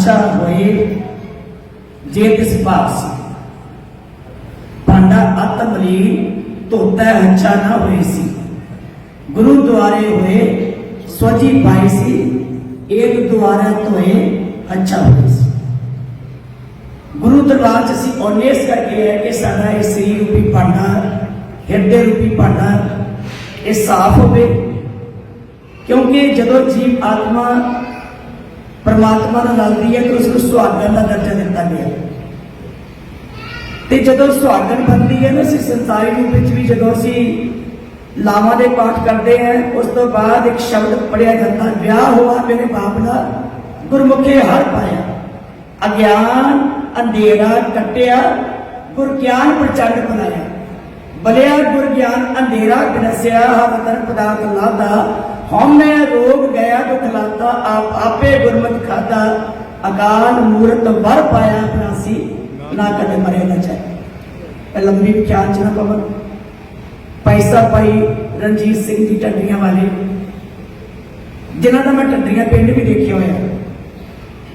ਹੱਛਾ ਹੋਏ ਜੇ ਤਿਸ ਭਾਸ ਪਾਂਡਾ ਆਤਮਲੀ ਧੋਤਾ ਹੱਛਾ ਨਾ ਹੋਏ ਸੀ ਗੁਰੂ ਦੁਆਰੇ ਹੋਏ ਸਵਜੀ ਪਾਈ ਸੀ ਏਕ ਦੁਆਰਾ ਧੋਏ ਹੱਛਾ ਹੋਏ ਸੀ ਗੁਰੂ ਦਰਬਾਰ ਚ ਅਸੀਂ ਓਨੇਸ ਕਰਕੇ ਹੈ ਕਿ ਸਾਡਾ ਇਹ ਸਰੀਰ ਰੂਪੀ ਭਾਂਡਾ ਹਿਰਦੇ ਰੂਪੀ ਭਾਂਡਾ ਇਹ ਸਾਫ਼ ਹੋਵੇ ਕਿਉਂਕਿ ਜਦੋਂ ਜੀਵ ਆਤਮਾ ਪਰਮਾਤਮਾ ਨਾਲ ਰਲਦੀ ਹੈ ਕਿ ਉਸ ਨੂੰ ਸੁਹਾਗਣ ਦਾ ਦਰਜਾ ਦਿੱਤਾ ਗਿਆ। ਤੇ ਜਦੋਂ ਸੁਹਾਗਣ ਬਣਦੀ ਹੈ ਨਾ, ਅਸੀਂ ਸੰਸਾਰੀ ਰੂਪ ਵਿੱਚ ਵੀ ਜਦੋਂ ਅਸੀਂ ਲਾਵਾਂ ਦੇ ਪਾਠ ਕਰਦੇ ਹਾਂ, ਉਸ ਤੋਂ ਬਾਅਦ ਇੱਕ ਸ਼ਬਦ ਪੜਿਆ ਜਾਂਦਾ, ਵਿਆਹ ਹੋਆ ਮੇਰੇ ਬਾਪ ਦਾ, ਗੁਰਮੁਖੇ ਹਰ ਪਾਇਆ। ਅਗਿਆਨ ਅੰਧੇਰਾ ਕੱਟਿਆ ਗੁਰ ਗਿਆਨ ਪ੍ਰਚੰਡ ਬਣਾਇਆ। ਬਲਿਆ ਗੁਰ ਗਿਆਨ ਅੰਧੇਰਾ ਗਨਸਿਆ ਹਰ ਤਨ ਪਦਾਰਥ ਲਾਦਾ, ਹਉਮੈ ਰੋਗ ਗਿਆ खाता आप आपे गुरमत खाता अकाल मूर्त वर पाया अपनासी ना कदे मरे ना जाए। लंबी ख्याल च ना पवन। पैसा पाई रंजीत सिंह की टड्डियाँ वाले। जिन्हों का मैं टड्डियाँ पिंड भी देखिया होया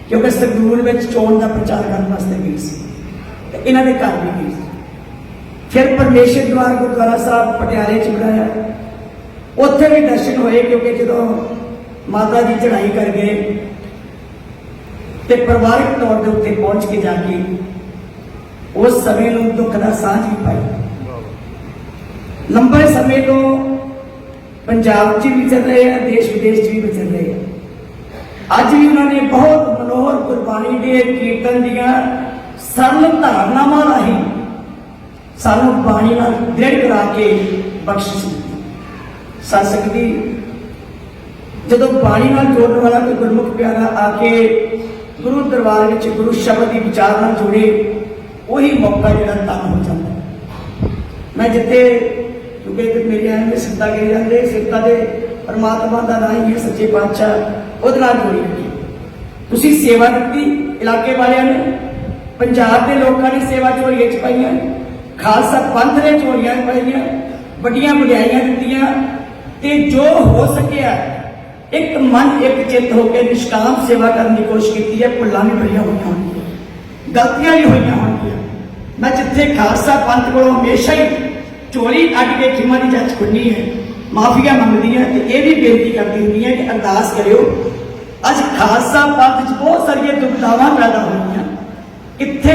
क्योंकि संगरूर में चोन का प्रचार करने वास्ते गई सी। इन्होंने घर भी गई फिर परमेश्वर द्वार गुरुद्वारा साहब पटियाले च बनाया उत्थे भी दर्शन होए, क्योंकि जो ਮਾਤਾ ਜੀ ਚੜ੍ਹਾਈ ਕਰ ਗਏ ਤੇ ਪਰਿਵਾਰਕ ਤੌਰ ਦੇ ਉੱਤੇ ਪਹੁੰਚ ਕੇ ਜਾ ਕੇ ਉਸ ਸਮੇਂ ਨੂੰ ਦੁੱਖ ਦਾ ਸਾਂਝ ਵੀ ਪਾਈ। ਲੰਬੇ ਸਮੇਂ ਤੋਂ ਪੰਜਾਬ 'ਚ ਵੀ ਚੱਲ ਰਹੇ ਆ, ਦੇਸ਼ ਵਿਦੇਸ਼ 'ਚ ਵੀ ਵਿਚਰ ਰਹੇ ਆ। ਅੱਜ ਵੀ ਉਹਨਾਂ ਨੇ ਬਹੁਤ ਮਨੋਹਰ ਗੁਰਬਾਣੀ ਦੇ ਕੀਰਤਨ ਦੀਆਂ ਸਰਲ ਧਾਰਨਾਵਾਂ ਰਾਹੀਂ ਸਾਨੂੰ ਬਾਣੀ ਨਾਲ ਦ੍ਰਿੜ ਕਰਾ ਕੇ ਬਖਸ਼ਿਸ਼ ਦਿੱਤੀ। ਸਤਿਸੰਗ ਦੀ ਜਦੋਂ ਬਾਣੀ ਨਾਲ ਜੋੜਨ ਵਾਲਾ ਕੋਈ ਗੁਰਮੁਖ ਪਿਆਰਾ ਆ ਕੇ ਗੁਰੂ ਦਰਬਾਰ ਵਿੱਚ ਗੁਰੂ ਸ਼ਬਦ ਦੀ ਵਿਚਾਰ ਨਾਲ ਜੁੜੇ, ਉਹੀ ਮੌਕਾ ਜਿਹੜਾ ਤਨ ਹੋ ਜਾਂਦਾ ਮੈਂ ਜਿੱਥੇ, ਕਿਉਂਕਿ ਇੱਕ ਮੇਰੇ ਆਂ ਦੇ ਸਿੱਧਾ ਕਰੀ ਜਾਂਦੇ ਸਿੱਧਾ ਦੇ ਪਰਮਾਤਮਾ ਦਾ ਨਾਂ ਹੀ ਹੈ ਸੱਚੇ ਪਾਤਸ਼ਾਹ, ਉਹਦੇ ਨਾਲ ਜੋੜੀ ਰੱਖੀ ਤੁਸੀਂ ਸੇਵਾ ਦਿੱਤੀ ਇਲਾਕੇ ਵਾਲਿਆਂ ਨੇ, ਪੰਜਾਬ ਦੇ ਲੋਕਾਂ ਨੇ ਸੇਵਾ ਝੋਲੀਆਂ ਚ ਪਾਈਆਂ, ਖਾਲਸਾ ਪੰਥ ਨੇ ਝੋਲੀਆਂ ਪਾਈਆਂ, ਵੱਡੀਆਂ ਵਡਿਆਈਆਂ ਦਿੱਤੀਆਂ, ਤੇ ਜੋ ਹੋ ਸਕਿਆ ਇੱਕ ਮਨ ਇੱਕ ਚਿੱਤ ਹੋ ਕੇ ਨਿਸ਼ਕਾਮ ਸੇਵਾ ਕਰਨ ਦੀ ਕੋਸ਼ਿਸ਼ ਕੀਤੀ ਹੈ, ਭੁੱਲਾਂ ਵੀ ਬੜੀਆਂ ਹੋਈਆਂ ਹੋਣਗੀਆਂ ਗਲਤੀਆਂ ਵੀ ਹੋਈਆਂ ਹੋਣਗੀਆਂ ਮੈਂ ਜਿੱਥੇ ਖਾਲਸਾ ਪੰਥ ਕੋਲੋਂ ਹਮੇਸ਼ਾ ਹੀ ਚੋਰੀ ਅੱਡ ਕੇ ਖਿਮਾ ਦੀ ਜੱਜ ਖੁੱਲੀ ਹੈ, ਮਾਫੀਆ ਮੰਗਦੀ ਹੈ ਤੇ ਇਹ ਵੀ ਬੇਨਤੀ ਕਰਦੀ ਹੁੰਦੀ ਹੈ ਕਿ ਅਰਦਾਸ ਕਰਿਓ। ਅੱਜ ਖਾਲਸਾ ਪੰਥ 'ਚ ਬਹੁਤ ਸਾਰੀਆਂ ਦੁਬਿਧਾਵਾਂ ਪੈਦਾ ਹੋਈਆਂ। ਇੱਥੇ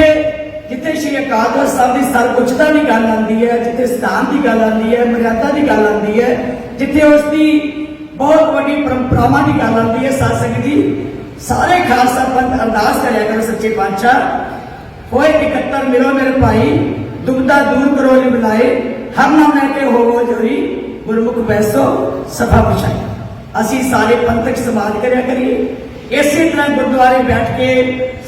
ਜਿੱਥੇ ਸ਼੍ਰੀ ਅਕਾਲ ਤਖਤ ਸਾਹਿਬ ਦੀ ਸਰਉੱਚਤਾ ਦੀ ਗੱਲ ਆਉਂਦੀ ਹੈ, ਜਿੱਥੇ ਸਥਾਨ ਦੀ ਗੱਲ ਆਉਂਦੀ ਹੈ, ਮਰਿਆਦਾ ਦੀ ਗੱਲ ਆਉਂਦੀ ਹੈ, ਜਿੱਥੇ ਉਸ ਦੀ ਬਹੁਤ ਵੱਡੀ ਪਰੰਪਰਾਵਾਂ ਦੀ ਗੱਲ ਆਉਂਦੀ ਹੈ ਸਾਧ ਸੰਗਤ ਜੀ ਸਾਰੇ ਖਾਲਸਾ ਪੰਥ ਅਰਦਾਸ ਕਰਿਆ ਕਰੋ ਸੱਚੇ ਪਾਤਸ਼ਾਹ ਹੋਏ ਇਕੱਤਰ ਮਿਲੋ ਮੇਰੇ ਭਾਈ ਦੁਬਦਾ ਦੂਰ ਕਰੋ ਜੀ ਬੁਲਾਏ ਹਰ ਨਾ ਮੈਂ ਕੇ ਹੋਵੋ ਜੋਰੀ ਗੁਰਮੁਖ ਬੈਸੋ ਸਭਾ ਵਿਛਾਈ ਅਸੀਂ ਸਾਰੇ ਪੰਥਕ ਸਮਾਜ ਕਰਿਆ ਕਰੀਏ ਇਸੇ ਤਰ੍ਹਾਂ ਗੁਰਦੁਆਰੇ ਬੈਠ ਕੇ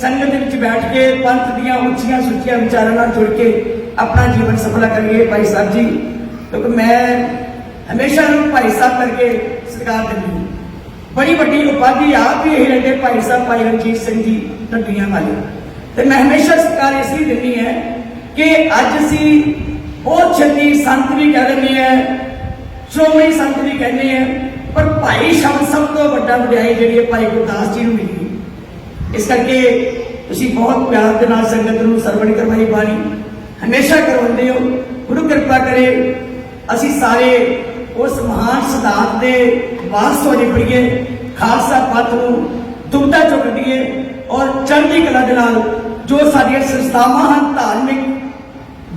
ਸੰਗਤ ਦੇ ਵਿੱਚ ਬੈਠ ਕੇ ਪੰਥ ਦੀਆਂ ਉੱਚੀਆਂ ਸੁੱਚੀਆਂ ਵਿਚਾਰਾਂ ਨਾਲ ਜੁੜ ਕੇ ਆਪਣਾ ਜੀਵਨ ਸਫਲਾ ਕਰੀਏ ਭਾਈ ਸਾਹਿਬ ਜੀ ਕਿਉਂਕਿ ਮੈਂ ਹਮੇਸ਼ਾ ਨੂੰ ਭਾਈ ਸਾਹਿਬ ਕਰਕੇ ਸਤਿਕਾਰ ਦਿੰਦੀ ਬੜੀ ਵੱਡੀ ਉਪਾਧੀ ਆਪ ਵੀ ਇਹ ਰਹਿੰਦੇ ਭਾਈ ਸਾਹਿਬ ਭਾਈ ਰਣਜੀਤ ਸਿੰਘ ਜੀ ਟੱਡੀਆਂ ਵਾਲੇ। ਤੇ ਮੈਂ ਹਮੇਸ਼ਾ ਸਤਿਕਾਰ ਇਸ ਲਈ ਦਿੰਦੀ ਹੈ ਕਿ ਅੱਜ ਅਸੀਂ ਬਹੁਤ ਛੇਤੀ ਸੰਤ ਵੀ ਕਹਿ ਦਿੰਦੇ ਆ ਸ਼੍ਰੋਮਣੀ ਸੰਤ ਵੀ ਕਹਿੰਦੇ ਆ ਪਰ ਭਾਈ ਸ਼ਬਦ ਸਭ ਤੋਂ ਵੱਡਾ ਵਡਿਆਈ ਜਿਹੜੀ ਹੈ ਭਾਈ ਗੁਰਦਾਸ ਜੀ ਨੂੰ ਮਿਲੀ ਇਸ ਕਰਕੇ ਤੁਸੀਂ ਬਹੁਤ ਪਿਆਰ ਦੇ ਨਾਲ ਸੰਗਤ ਨੂੰ ਸਰਵਣ ਕਰਵਾਈ ਬਾਣੀ। ਹਮੇਸ਼ਾ ਕਰਵਾਉਂਦੇ ਹੋ, ਗੁਰੂ ਕਿਰਪਾ ਕਰੇ, ਅਸੀਂ ਸਾਰੇ ਉਸ ਮਹਾਨ ਸਿਧਾਂਤ ਦੇ ਵਾਰਸ ਹੋ ਨਿਕਲੀਏ ਖਾਲਸਾ ਪੰਥ ਨੂੰ ਦੁਬਦਾ ਚੁੱਕ ਕੱਢੀਏ ਔਰ ਚੜ੍ਹਦੀ ਕਲਾ ਦੇ ਨਾਲ ਜੋ ਸਾਡੀਆਂ ਸੰਸਥਾਵਾਂ ਹਨ ਧਾਰਮਿਕ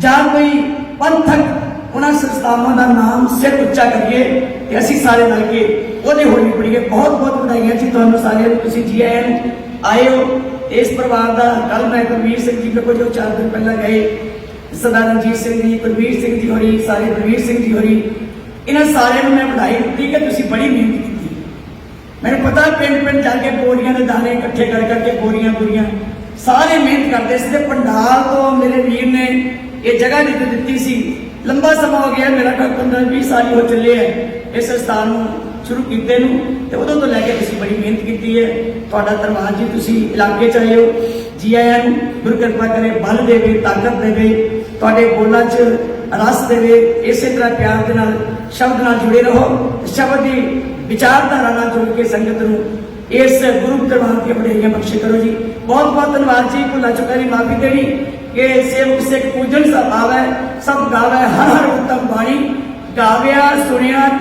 ਜਾਂ ਕੋਈ ਪੰਥਕ ਉਹਨਾਂ ਸੰਸਥਾਵਾਂ ਦਾ ਨਾਮ ਸਿਰ ਉੱਚਾ ਕਰੀਏ ਤੇ ਅਸੀਂ ਸਾਰੇ ਮਿਲ ਕੇ ਉਹਦੇ ਹੋਣੀ ਪੜੀਏ ਬਹੁਤ ਬਹੁਤ ਵਧਾਈਆਂ ਜੀ ਤੁਹਾਨੂੰ ਸਾਰਿਆਂ ਨੂੰ ਤੁਸੀਂ ਜੀ ਆਇਆਂ ਨੂੰ ਆਏ ਹੋ ਇਸ ਪਰਿਵਾਰ ਦਾ ਕੱਲ ਮੈਂ ਗੁਰਵੀਰ ਸਿੰਘ ਜੀ ਕੋਲ ਜੋ ਚਾਰ ਦਿਨ ਪਹਿਲਾਂ ਗਏ ਸਰਦਾਰ ਰਣਜੀਤ ਸਿੰਘ ਜੀ ਗੁਰਵੀਰ ਸਿੰਘ ਜੀ ਹੋਰੀ ਸਾਰੇ ਗੁਰਵੀਰ ਸਿੰਘ ਜੀ ਹੋਰੀ ਇਹਨਾਂ ਸਾਰਿਆਂ ਨੂੰ ਮੈਂ ਵਧਾਈ ਦਿੱਤੀ ਕਿ ਤੁਸੀਂ ਬੜੀ ਮਿਹਨਤ ਕੀਤੀ। ਮੈਨੂੰ ਪਤਾ ਪਿੰਡ ਪਿੰਡ ਜਾ ਕੇ ਬੋਰੀਆਂ ਦੇ ਦਾਣੇ ਇਕੱਠੇ ਕਰ ਕਰਕੇ ਬੋਰੀਆਂ ਬੋਰੀਆਂ। ਸਾਰੇ ਮਿਹਨਤ ਕਰਦੇ ਸੀ ਤੇ ਪੰਡਾਲ ਤੋਂ ਮੇਰੇ ਵੀਰ ਨੇ ਇਹ ਜਗ੍ਹਾ ਜਿੱਤ ਦਿੱਤੀ ਸੀ। ਲੰਬਾ ਸਮਾਂ ਹੋ ਗਿਆ, ਮੇਰਾ ਘਰ 15 20 ਸਾਲ ਹੋ ਚੱਲੇ ਹੈ ਇਸ ਸਥਾਨ ਨੂੰ, ਸ਼ੁਰੂ ਕੀਤੇ ਨੂੰ ਤੇ ਉਦੋਂ ਤੋਂ ਲੈ ਕੇ ਤੁਸੀਂ ਬੜੀ ਮਿਹਨਤ ਕੀਤੀ ਹੈ। ਤੁਹਾਡਾ ਧੰਨਵਾਦ ਜੀ, ਤੁਸੀਂ ਇਲਾਕੇ ਚ ਆਏ ਹੋ। ਜੀ ਆਇਆਂ ਨੂੰ ਗੁਰੂ ਕਿਰਪਾ ਕਰੇ, ਬਲ ਦੇਵੇ, ਤਾਕਤ ਦੇਵੇ। ਤੁਹਾਡੇ ਬੋਲਾਂ 'ਚ ਰਸ ਦੇਵੇ ਇਸੇ ਤਰ੍ਹਾਂ ਪਿਆਰ ਦੇ ਨਾਲ ਸ਼ਬਦ ਨਾਲ ਜੁੜੇ ਰਹੋ ਸ਼ਬਦ ਦੀ ਵਿਚਾਰਧਾਰਾ ਨਾਲ ਜੁੜ ਕੇ ਸੰਗਤ ਨੂੰ ਇਸ ਗੁਰੂ ਦਰਬਾਰ ਦੀਆਂ ਬੜਾਈਆਂ ਬਖਸ਼ੇ ਕਰੋ ਜੀ ਬਹੁਤ ਬਹੁਤ ਧੰਨਵਾਦ ਜੀ ਭੁੱਲਾ ਚੁੱਕਾ ਦੀ ਮਾਫੀ ਦੇਣੀ ਕਿ ਸੇਵਕ ਸਿੱਖ ਪੂਜਨ ਸਭ ਆਵੇ ਸਭ ਗਾਵੇ ਹਰ ਹਰ ਉਤਮ ਬਾਣੀ ਗਾਵਿਆ ਸੁਣਿਆ ਤੇ